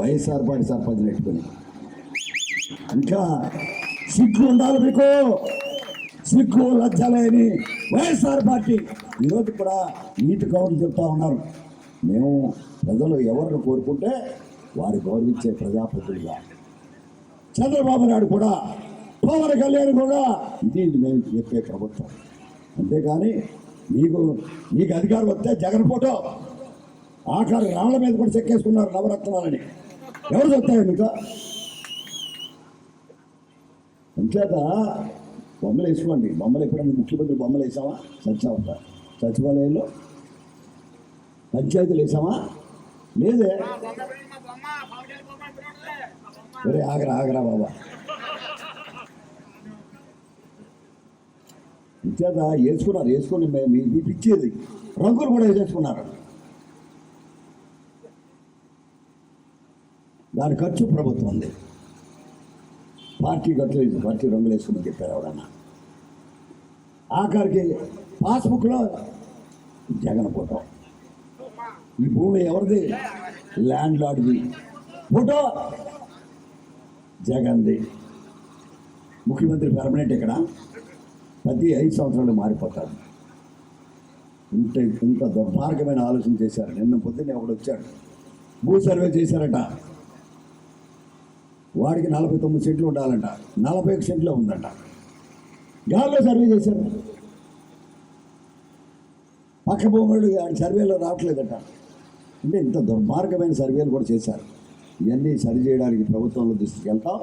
YSR party sarpanch పెట్టుకుని ఇంకా సిగ్గు ఉండాలి మీకు. సిగ్గు లజ్జలేని వైఎస్ఆర్ పార్టీ. ఈరోజు కూడా నీటి కౌరులు చెప్తా ఉన్నారు. మేము ప్రజలు ఎవరిని కోరుకుంటే వారి గౌరవించే ప్రజాప్రతినిధిగా చంద్రబాబు నాయుడు కూడా పవన్ కళ్యాణ్ కూడా ఇది మేము చెప్పే ప్రభుత్వం. అంతేగాని మీకు మీకు అధికారం వస్తే జగన్ ఫోటో ఆఖరి రాళ్ళ మీద కూడా చెక్కేసుకున్నారు నవరత్నాలని. ఎవరు చెప్తారు మీకు? అంచేత బొమ్మలు వేసుకోండి. బొమ్మలు ఎప్పుడైనా ముఖ్యమంత్రి బొమ్మలు వేసామా సత్యావత సచివాలయంలో పంచాయతీలు వేసామా లేదే? ఒరే ఆగరా ఆగరా బాబా. అంచేత వేసుకున్నారు. వేసుకుని మీ మీ పిచ్చేది. రంగులు కూడా వేసేసుకున్నారు. దాని ఖర్చు ప్రభుత్వం ఉంది. పార్టీ ఖర్చు పార్టీ రంగులు వేసుకుని చెప్పారు ఎవడన్నా ఆఖరికి పాస్బుక్లో జగన్ ఫోటో. ఈ భూమి ఎవరిది? ల్యాండ్ లార్డ్ది ఫోటో జగన్ది. ముఖ్యమంత్రి పర్మనెంట్ ఇక్కడ. ప్రతి ఐదు సంవత్సరాలు మారిపోతారు ఇంత ఇంత దుర్మార్గమైన ఆలోచన చేశారు. నిన్న పొద్దున్నే ఒకడు వచ్చాడు. భూ సర్వే చేశారట. వాడికి నలభై తొమ్మిది సెంట్లు ఉండాలంట. నలభై ఒక సెంట్లో ఉందంట. గాల్లో సర్వే చేశారు. పక్క భూములు ఆడి సర్వేలో రావట్లేదట. అంటే ఇంత దుర్మార్గమైన సర్వేలు కూడా చేశారు. ఇవన్నీ సరి చేయడానికి ప్రభుత్వంలో దృష్టికి వెళ్తాం.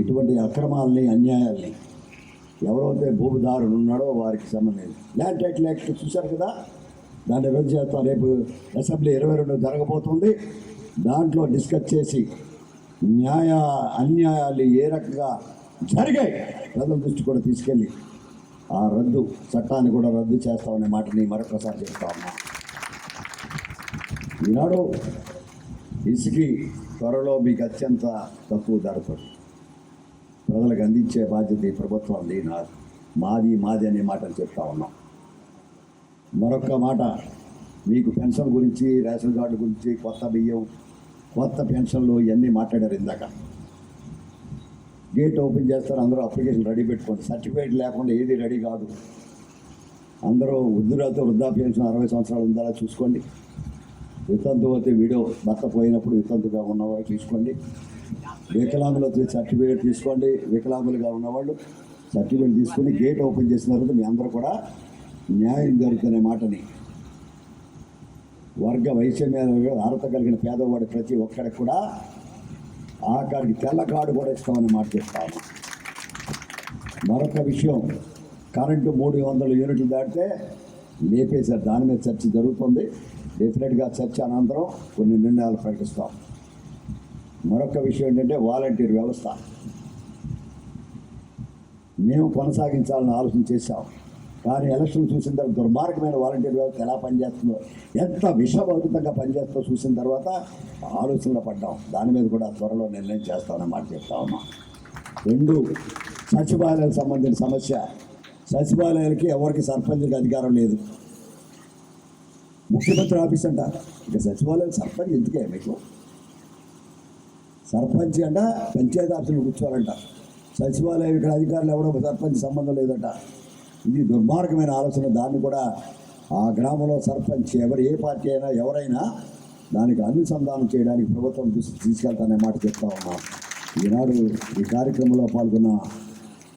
ఇటువంటి అక్రమాలని అన్యాయాల్ని ఎవరైతే భూమిదారుడు ఉన్నాడో వారికి సంబంధించి. ల్యాండ్ టైటిల్ యాక్ట్ చూశారు కదా? దాన్ని రద్దు చేస్తాం. రేపు అసెంబ్లీ ఇరవై రెండు జరగబోతుంది. దాంట్లో డిస్కస్ చేసి న్యాయ అన్యాయాలు ఏ రకంగా జరిగాయి? ప్రజల దృష్టి కూడా తీసుకెళ్ళి ఆ రద్దు చట్టాన్ని కూడా రద్దు చేస్తామనే మాటని మరొకసారి చెప్తా ఉన్నా. ఈనాడు ఇసుకి త్వరలో మీకు అత్యంత తక్కువ ధరతో ప్రజలకు అందించే బాధ్యత ఈ ప్రభుత్వం నా మాది మాది అనే మాటలు చెప్తా ఉన్నాం. మరొక మాట మీకు పెన్షన్ గురించి రేషన్ కార్డు గురించి కొత్త బియ్యం కొత్త పెన్షన్లు ఇవన్నీ మాట్లాడారు ఇందాక. గేట్ ఓపెన్ చేస్తారు అందరూ అప్లికేషన్ రెడీ పెట్టుకోండి. సర్టిఫికేట్ లేకుండా ఏది రెడీ కాదు. అందరూ వృద్ధులతో వృద్ధాప్య పెన్షన్ అరవై సంవత్సరాలు ఉందా చూసుకోండి. వితంతు అయితే వీడియో భర్త పోయినప్పుడు వితంతుగా ఉన్నవారు తీసుకోండి. వికలాంగులతో సర్టిఫికేట్ తీసుకోండి. వికలాంగులుగా ఉన్నవాళ్ళు సర్టిఫికేట్ తీసుకొని గేట్ ఓపెన్ చేసిన తర్వాత మీ అందరూ కూడా న్యాయం జరుగుతున్న మాటని వర్గ వైషమ్యాలు అర్హత కలిగిన పేదవాడి ప్రతి ఒక్కడికి కూడా ఆఖరికి తెల్ల కార్డు కూడా ఇస్తామని మాట చెప్తాను. మరొక విషయం కరెంటు మూడు వందల యూనిట్లు దాటితే లేపేశారు. దాని మీద చర్చ జరుగుతుంది. డెఫినెట్గా చర్చ అనంతరం కొన్ని నిర్ణయాలు ప్రకటిస్తాం. మరొక విషయం ఏంటంటే వాలంటీర్ వ్యవస్థ. మేము కొనసాగించాలని ఆలోచన చేశాం. కానీ ఎలక్షన్ చూసిన తర్వాత దుర్మార్గమైన వాలంటీర్ వ్యవస్థ ఎలా పనిచేస్తుందో ఎంత విషభరితంగా పనిచేస్తుందో చూసిన తర్వాత ఆలోచనలో పడ్డాం. దాని మీద కూడా త్వరలో నిర్ణయం చేస్తామని మాట చెప్తా ఉన్నాం. రెండు సచివాలయాలకు సంబంధించిన సమస్య. సచివాలయాలకి ఎవరికి సర్పంచ్కి అధికారం లేదు. ముఖ్యమంత్రి ఆఫీస్ అంట. ఇక సచివాలయం సర్పంచ్ ఎందుకే మీకు? సర్పంచ్ అంట పంచాయతీ ఆఫీసులు కూర్చోవాలంట. సచివాలయం ఇక్కడ అధికారులు ఎవడో సర్పంచ్ సంబంధం లేదంట. ఇది దుర్మార్గమైన ఆలోచన. దాన్ని కూడా ఆ గ్రామంలో సర్పంచ్ ఎవరు ఏ పార్టీ అయినా ఎవరైనా దానికి అనుసంధానం చేయడానికి ప్రభుత్వం తీసుకెళ్తానే మాట చెప్తా ఉన్నాం. ఈనాడు ఈ కార్యక్రమంలో పాల్గొన్న